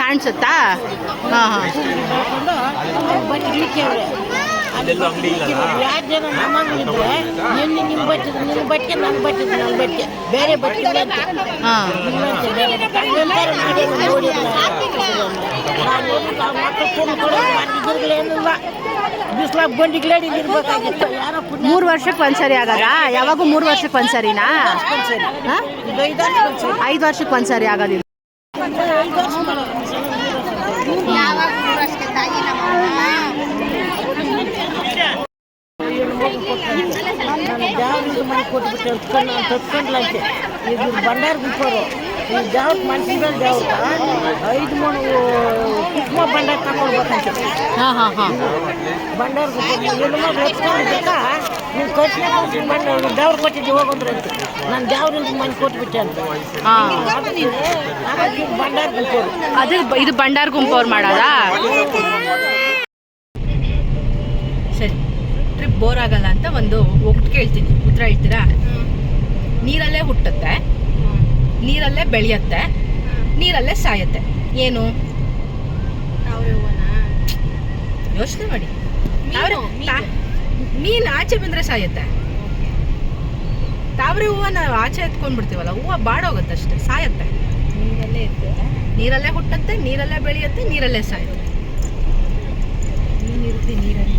ಕಾಣಿಸುತ್ತಾ? ಹಾ ಹಾಂ. ಯಾರು ಜನ ಎಲ್ಲಿ ನಿಮ್ಮ ಬಟ್ಟೆ ನಿಮ್ಮ ಬಟ್ಟೆ ನನ್ನ ಬಟ್ಟೆ. ನನ್ನ ಬಟ್ಟೆ ಬೇರೆ ಬಟ್ಟಿ. ಅಂತ ಹಾ ಬಿಸ್ಲಾಗ ಇರ್ಬೇಕಾಗಿತ್ತು. ಯಾರೋ ಮೂರು ವರ್ಷಕ್ಕೆ ಒಂದ್ಸರಿ ಆಗದಾ? ಯಾವಾಗೂ ಮೂರು ವರ್ಷಕ್ಕೆ ಒಂದ್ಸರಿನಾ? ಒಂದ್ಸರಿ. ಹಾ? ಇದು ಐದು ವರ್ಷಕ್ಕೆ ಒಂದ್ಸರಿ ಆಗೋದಿಲ್ಲ. ಕೊಟ್ಬಿಟ್ಟು ಎತ್ಕೊಂಡು ನಾನು ತತ್ಕೊಂಡ್ಲಂತೆ ಇದು ಬಂಡಾರ ಬಿಟ್ಟೋರು ಈ ದ್ಯಾವ್ರ ಮನ್ಸಿನ ದ್ಯಾವ್ರ ಐದು ಮಣು ಕುಕ್ಮ ಬಂಡಾರ ತಗೊಂಡ್ಬೇಕಂತೆ ಬಂಡಾರ ಹೆಣ್ಣು ಮಗಳು ಎತ್ಕೊಂಡಿದ್ದಕ್ಕ ನೀವು ಕಟ್ಟಿ ಭಂಡಾರ ದ್ಯಾವ್ರ ಕೊಟ್ಟಿದ್ದು ಹೋಗೋದ್ರಂತೆ ನಾನು ದೇವ್ರಿಂದ ಮನೆ ಕೊಟ್ಬಿಟ್ಟೆ ಅಂತ ಅದು ಇದು ಭಂಡಾರ್ ಗುಂಪು ಅವ್ರು ಮಾಡೋದಾ? ಸರಿ ಟ್ರಿಪ್ ಬೋರ್ ಆಗಲ್ಲ ಅಂತ ಒಂದು ಒಟ್ಟು ಕೇಳ್ತೀನಿ. ಉತ್ತರ ಹೇಳ್ತೀರಾ? ನೀರಲ್ಲೇ ಹುಟ್ಟುತ್ತೆ ನೀರಲ್ಲೇ ಬೆಳೆಯುತ್ತೆ ನೀರಲ್ಲೇ ಸಾಯುತ್ತೆ. ಏನು? ಯೋಚನೆ ಮಾಡಿ. ಮೀನ್ ಆಚೆ ಬಂದ್ರೆ ಸಾಯುತ್ತೆ. ತಾವ್ರೆ ಹೂವ ನಾವು ಆಚೆ ಎತ್ಕೊಂಡ್ಬಿಡ್ತೀವಲ್ಲ ಹೂವ ಬಾಡೋಗುತ್ತೆ ಅಷ್ಟೇ ಸಾಯತ್ತೆ. ನೀರಲ್ಲೇ ಇರ್ತದೆ ನೀರಲ್ಲೇ ಹುಟ್ಟುತ್ತೆ ನೀರಲ್ಲೇ ಬೆಳೆಯುತ್ತೆ ನೀರಲ್ಲೇ ಸಾಯುತ್ತೆ. ನೀರಲ್ಲಿ.